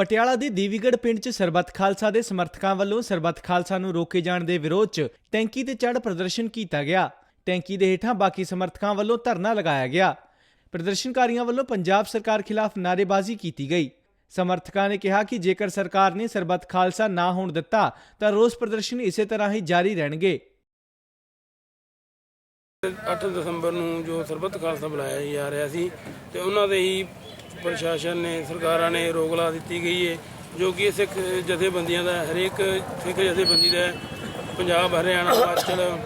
ਪਟਿਆਲਾ ਦੇ ਦੇਵੀਗੜ੍ਹ ਪਿੰਡ 'ਚ ਸਰਬੱਤ ਖਾਲਸਾ ਦੇ ਸਮਰਥਕਾਂ ਵੱਲੋਂ ਸਰਬੱਤ ਖਾਲਸਾ ਨੂੰ ਰੋਕੇ ਜਾਣ ਦੇ ਵਿਰੋਧ 'ਚ ਟੈਂਕੀ ਤੇ ਚੜ੍ਹ ਪ੍ਰਦਰਸ਼ਨ ਕੀਤਾ ਗਿਆ। ਟੈਂਕੀ ਦੇ ਹੇਠਾਂ ਬਾਕੀ ਸਮਰਥਕਾਂ ਵੱਲੋਂ ਧਰਨਾ ਲਗਾਇਆ ਗਿਆ। ਪ੍ਰਦਰਸ਼ਨਕਾਰੀਆਂ ਵੱਲੋਂ ਪੰਜਾਬ ਸਰਕਾਰ ਖਿਲਾਫ ਨਾਅਰੇਬਾਜ਼ੀ ਕੀਤੀ ਗਈ। ਸਮਰਥਕਾਂ ਨੇ ਕਿਹਾ ਕਿ ਜੇਕਰ ਸਰਕਾਰ ਨੇ ਸਰਬੱਤ ਖਾਲਸਾ ਨਾ ਹੋਣ ਦਿੱਤਾ, ਤਾਂ ਰੋਸ ਪ੍ਰਦਰਸ਼ਨ ਇਸੇ ਤਰ੍ਹਾਂ ਹੀ ਜਾਰੀ ਰਹਿਣਗੇ। 8 ਦਸੰਬਰ ਨੂੰ ਜੋ ਸਰਬੱਤ ਖਾਲਸਾ ਬੁਲਾਇਆ ਜਾ ਰਿਹਾ ਸੀ ਤੇ ਉਹਨਾਂ ਦੇ ਹੀ ਪ੍ਰਸ਼ਾਸਨ ਨੇ, ਸਰਕਾਰਾਂ ਨੇ ਰੋਕ ਲਾ ਦਿੱਤੀ ਗਈ ਹੈ ਜੋ ਕਿ ਸਿੱਖ ਜਥੇਬੰਦੀਆਂ ਦਾ, ਹਰੇਕ ਸਿੱਖ ਜਥੇਬੰਦੀ ਦਾ ਪੰਜਾਬ, ਹਰਿਆਣਾ, ਹਿਮਾਚਲ,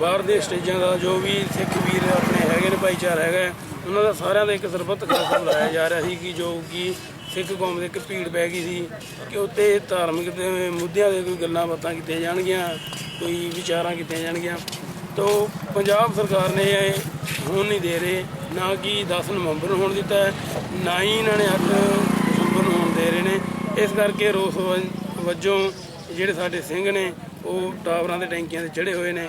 ਬਾਹਰ ਦੇ ਸਟੇਜਾਂ ਦਾ ਜੋ ਵੀ ਸਿੱਖ ਵੀਰ ਆਪਣੇ ਹੈਗੇ ਨੇ, ਭਾਈਚਾਰਾ ਹੈਗਾ ਉਹਨਾਂ ਦਾ ਸਾਰਿਆਂ ਦਾ ਇੱਕ ਸਰਬੱਤ ਖਾਲਸਾ ਬੁਲਾਇਆ ਜਾ ਰਿਹਾ ਸੀ ਕਿ ਜੋ ਕਿ ਸਿੱਖ ਕੌਮ ਦੇ ਇੱਕ ਭੀੜ ਪੈ ਗਈ ਸੀ ਕਿ ਉੱਤੇ ਧਾਰਮਿਕ ਮੁੱਦਿਆਂ ਦੇ ਕੋਈ ਗੱਲਾਂ ਬਾਤਾਂ ਕੀਤੀਆਂ ਜਾਣਗੀਆਂ, ਕੋਈ ਵਿਚਾਰਾਂ ਕੀਤੀਆਂ ਜਾਣਗੀਆਂ। ਤੋ ਪੰਜਾਬ ਸਰਕਾਰ ਨੇ ਇਹ ਹੁਣ ਨਹੀਂ ਦੇ ਰਹੇ, ਨਾ ਕਿ 10 ਨਵੰਬਰ ਨੂੰ ਹੋਣ ਦਿੱਤਾ ਹੈ, ਨਾ ਹੀ ਇਹਨਾਂ ਨੇ 8 ਦਸੰਬਰ ਨੂੰ ਹੋਣ ਦੇ ਰਹੇ ਨੇ। ਇਸ ਕਰਕੇ ਰੋਸ ਵ- ਵਜੋਂ ਜਿਹੜੇ ਸਾਡੇ ਸਿੰਘ ਨੇ, ਉਹ ਟਾਵਰਾਂ ਦੇ ਟੈਂਕੀਆਂ ਤੇ ਚੜੇ ਹੋਏ ਨੇ।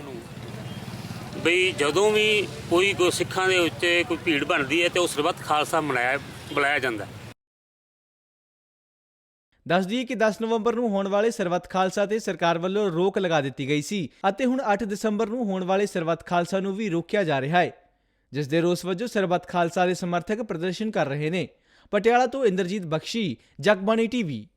ਬਈ ਜਦੋਂ ਵੀ ਕੋਈ ਕੋ ਸਿੱਖਾਂ ਦੇ ਉੱਤੇ ਕੋਈ ਭੀੜ ਬਣਦੀ ਹੈ ਤੇ ਉਹ ਸਰਬੱਤ ਖਾਲਸਾ ਮਨਾਇਆ, ਬੁਲਾਇਆ ਜਾਂਦਾ ਹੈ। ਕਿ 10 ਨਵੰਬਰ ਨੂੰ ਹੋਣ ਵਾਲੇ ਸਰਬੱਤ ਖਾਲਸਾ ਤੇ ਸਰਕਾਰ ਵੱਲੋਂ ਰੋਕ ਲਗਾ ਦਿੱਤੀ ਗਈ ਸੀ ਅਤੇ ਹੁਣ 8 ਦਸੰਬਰ ਨੂੰ ਹੋਣ ਵਾਲੇ ਸਰਬੱਤ ਖਾਲਸਾ ਨੂੰ ਵੀ ਰੋਕਿਆ ਜਾ ਰਿਹਾ ਹੈ, ਜਿਸ ਦੇ ਰੋਸ ਵਜੋਂ ਸਰਬੱਤ ਖਾਲਸਾ ਦੇ ਸਮਰਥਕ ਪ੍ਰਦਰਸ਼ਨ ਕਰ ਰਹੇ ਨੇ ਪਟਿਆਲਾ ਤੋਂ ਇੰਦਰਜੀਤ ਬਖਸ਼ੀ, ਜਗਬਾਣੀ ਟੀਵੀ